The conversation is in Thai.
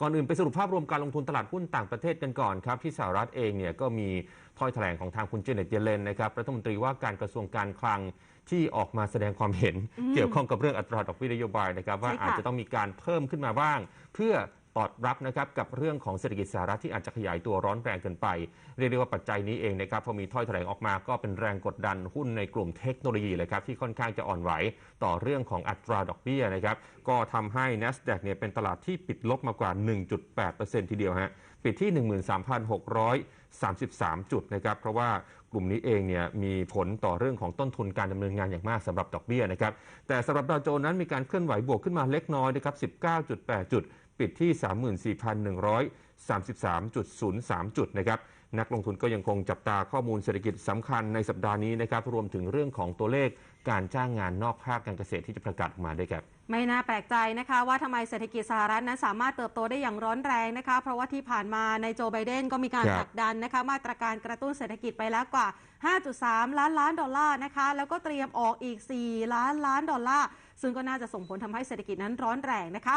ก่อนอื่นไปสรุปภาพรวมการลงทุนตลาดหุ้นต่างประเทศกันก่อนครับที่สหรัฐเองเนี่ยก็มีถ้อยแถลงของทางคุณเจเน็ตเยเลนนะครับรัฐมนตรีว่าการกระทรวงการคลังที่ออกมาแสดงความเห็น เกี่ยวข้องกับเรื่องอัตราดอกเบี้ยนโยบายนะครับว่าใช่ค่ะอาจจะต้องมีการเพิ่มขึ้นมาบ้าง เพื่อ ตอบรับนะครับกับเรื่องของเศรษฐกิจสหรัฐที่อาจจะขยายตัวร้อนแรงเกินไป เรียกได้ว่าปัจจัยนี้เองนะครับพอมีถ้อยแถลงออกมาก็เป็นแรงกดดันหุ้นในกลุ่มเทคโนโลยีเลยครับที่ค่อนข้างจะอ่อนไหวต่อเรื่องของอัตราดอกเบี้ยนะครับก็ทำให้ NASDAQ เนี่ยเป็นตลาดที่ปิดลบมากว่า 1.8%ทีเดียวฮะปิดที่ 13,633 จุดนะครับเพราะว่ากลุ่มนี้เองเนี่ยมีผลต่อเรื่องของต้นทุนการดำเนินงานอย่างมากสำหรับดอกเบี้ยนะครับแต่สำหรับดาวโจนส์นั้นมีการเคลื่อนไหวบวกขึ้นมาเล็กน้อยนะครับ19.8 จุด ปิดที่ 34,133.03 จุดนะครับนักลงทุนก็ยังคงจับตาข้อมูลเศรษฐกิจสำคัญในสัปดาห์นี้นะครับรวมถึงเรื่องของตัวเลขการจ้างงานนอกภาคการเกษตรที่จะประกาศออกมาด้วยครับไม่น่าแปลกใจนะคะว่าทำไมเศรษฐกิจสหรัฐนั้นสามารถเติบโตได้อย่างร้อนแรงนะคะ เพราะว่าที่ผ่านมาในโจไบเดนก็มีการครับผลักดันนะคะมาตรการกระตุ้นเศรษฐกิจไปแล้วกว่า 5.3 ล้านล้านดอลลาร์นะคะ แล้วก็เตรียมออกอีก 4 ล้านล้านดอลลาร์ซึ่งก็น่าจะส่งผลทำให้เศรษฐกิจนั้นร้อนแรงนะคะ